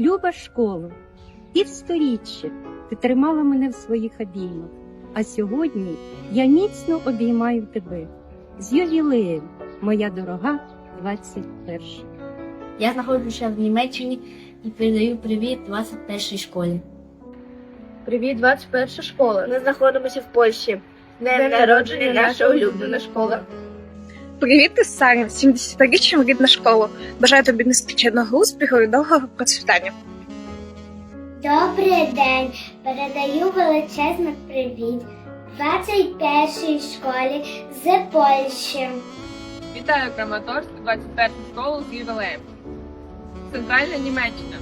Люба школа, півсторіччя ти тримала мене в своїх обіймах, а сьогодні я міцно обіймаю тебе. З ювілеєм, моя дорога 21. Я знаходжуся в Німеччині і передаю привіт 21-й школі. Привіт, 21 школа. Ми знаходимося в Польщі. Днем народження наша улюблена школа. Привіт із Сарі, 70-річчям рідна школа. Бажаю тобі нескінченного успіху і довгого процвітання. Добрий день! Передаю величезний привіт 21-й школі з Польщі. Вітаю Краматорськ, 21 школу з ювілеєм. Центральна Німеччина.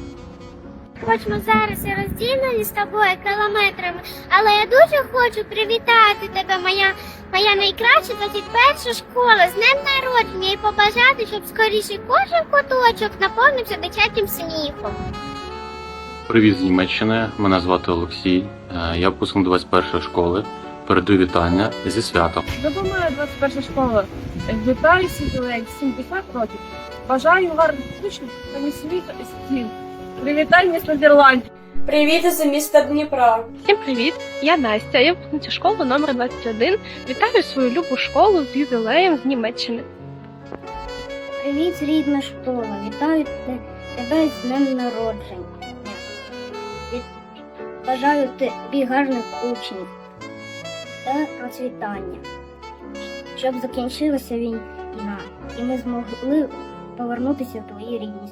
Хоч ми зараз і розділені з тобою кілометрами, але я дуже хочу привітати тебе, моя, моя найкраща 21 школа з днем народження і побажати, щоб скоріше кожен куточок наповнився дитячим сміхом. Привіт з Німеччини. Мене звати Олексій. Е, Я випускник 21 школи. Передаю вітання зі святом. Допомагає 21 школа. Вітаю світовий 70 років. Бажаю гарних учнів та і стін. Привітання з Нідерландів. Привіт із міста Дніпра. Всім привіт! Я Настя, я випускниця школи номер 21. Вітаю свою любу школу з ювілеєм з Німеччини. Привіт, рідна школа! Вітаю те- тебе з днем народження. Бажаю тобі гарних учнів та процвітання, щоб закінчилася війна, і ми змогли повернутися в твої рідні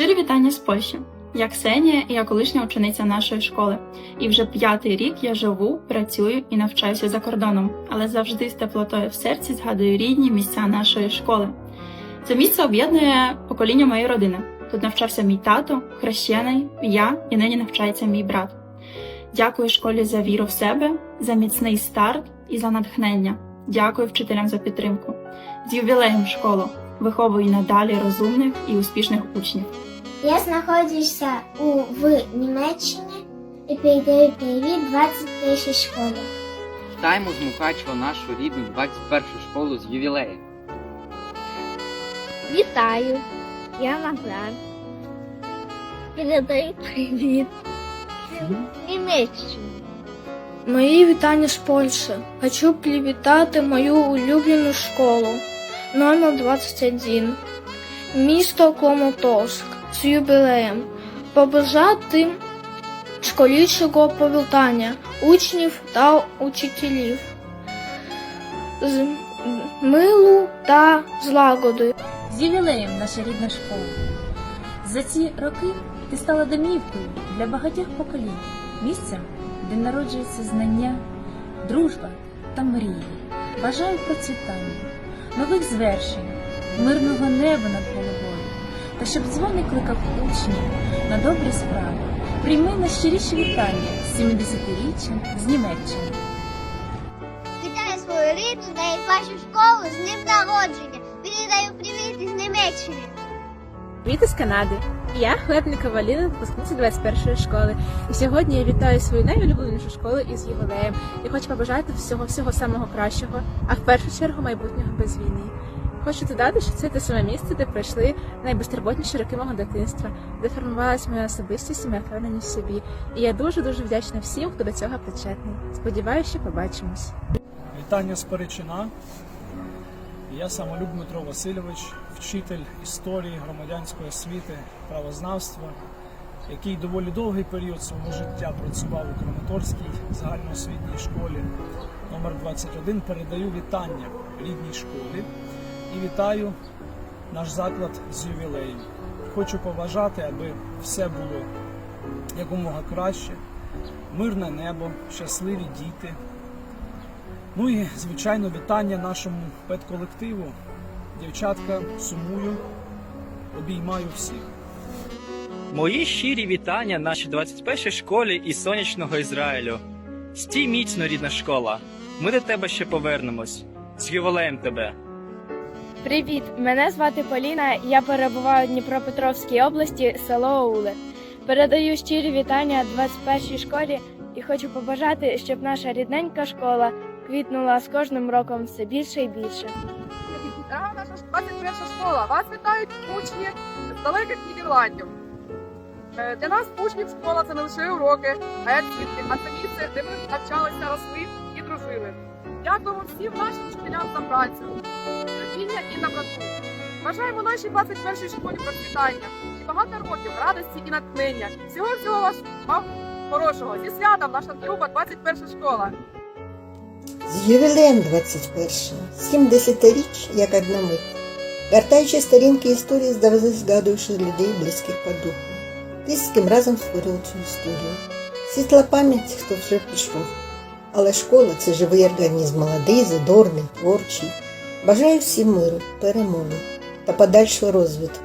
Щирі вітання з Польщі. Я Ксенія, я колишня учениця нашої школи. І вже п'ятий рік я живу, працюю і навчаюся за кордоном, але завжди з теплотою в серці згадую рідні місця нашої школи. Це місце об'єднує покоління моєї родини. Тут навчався мій тато, хрещений, я і нині навчається мій брат. Дякую школі за віру в себе, за міцний старт і за натхнення. Дякую вчителям за підтримку. З ювілеєм школу! Виховуй надалі розумних і успішних учнів. Я знаходжуся у в Німеччині і передаю привіт 21 школі. Вітаємо з Мукачева нашу рідну 21 школу з ювілеєм. Вітаю, я Магдан. Передаю привіт Німеччині. Мої вітання з Польщі. Хочу привітати мою улюблену школу номер 21. Місто Кломотовськ з юбілеєм. Побажати школічого повертання учнів та учителів. З милу та злагоди. З ювілеєм наша рідна школа. За ці роки ти стала домівкою для багатьох поколінь, місцем, де народжуються знання, дружба та мрії. Бажаю процвітання, нових звершень, мирного неба над та щоб дзвоник кликав учнів на добрі справи. Прийми найщиріші вітання з 70-річчям з Німеччини. Вітаю свою рідну та найкращу школу з ним народження. Передаю привіт із Німеччини. Привіт із Канади. Я Хлебникова Валіна, випускниця 21 школи. І сьогодні я вітаю свою найулюбленішу школу із ювілеєм. І хочу побажати всього всього самого кращого, а в першу чергу майбутнього без війни. Хочу додати, що це те саме місце, де пройшли найбезтурботніші роки мого дитинства, де формувалась моя особистість і моя впевненість в собі. І я дуже дуже вдячна всім, хто до цього причетний. Сподіваюся, що побачимось. Вітання з Перечина. Я самолюб Дмитро Васильович, вчитель історії, громадянської освіти, правознавства, який доволі довгий період свого життя працював у Краматорській загальноосвітній школі номер 21 Передаю вітання рідній школі і вітаю наш заклад з ювілеєм. Хочу побажати, аби все було якомога краще, мирне небо, щасливі діти. Ну і, звичайно, вітання нашому педколективу. Дівчатка, сумую, обіймаю всіх. Мої щирі вітання нашій 21-й школі із сонячного Ізраїлю. Стій міцно, рідна школа. Ми до тебе ще повернемось. З ювілеєм тебе. Привіт! Мене звати Поліна. Я перебуваю в Дніпропетровській області, село Оуле. Передаю щирі вітання 21-й школі і хочу побажати, щоб наша рідненька школа квітнула з кожним роком все більше і більше. Вітаю наша 21 школа. Вас вітають учні з далеких Нідерландів. Е, Для нас учнів школа це не лише уроки, а й а це місце, де ми навчалися, росли і дружили. Дякуємо всім нашим вчителям за працю, терпіння і доброту. Бажаємо нашій 21 школі процвітання і багато років радості і натхнення. Всього всього вас вам хорошого. Зі святом наша друга 21 школа. З ювілеєм 21-го, 70 річ, як одна. Вертаючи сторінки історії, завжди згадуючи людей близьких по духу. Ти з ким разом створив цю історію. Світла пам'ять, хто вже пішов. Але школа це живий організм, молодий, задорний, творчий. Бажаю всім миру, перемоги та подальшого розвитку.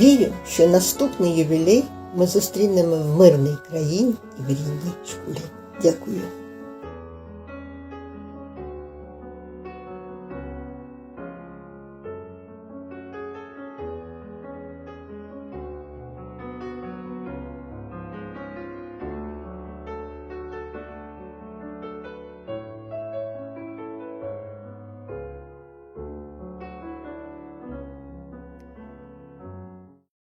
Вірю, що наступний ювілей ми зустрінемо в мирній країні і в рідній школі. Дякую.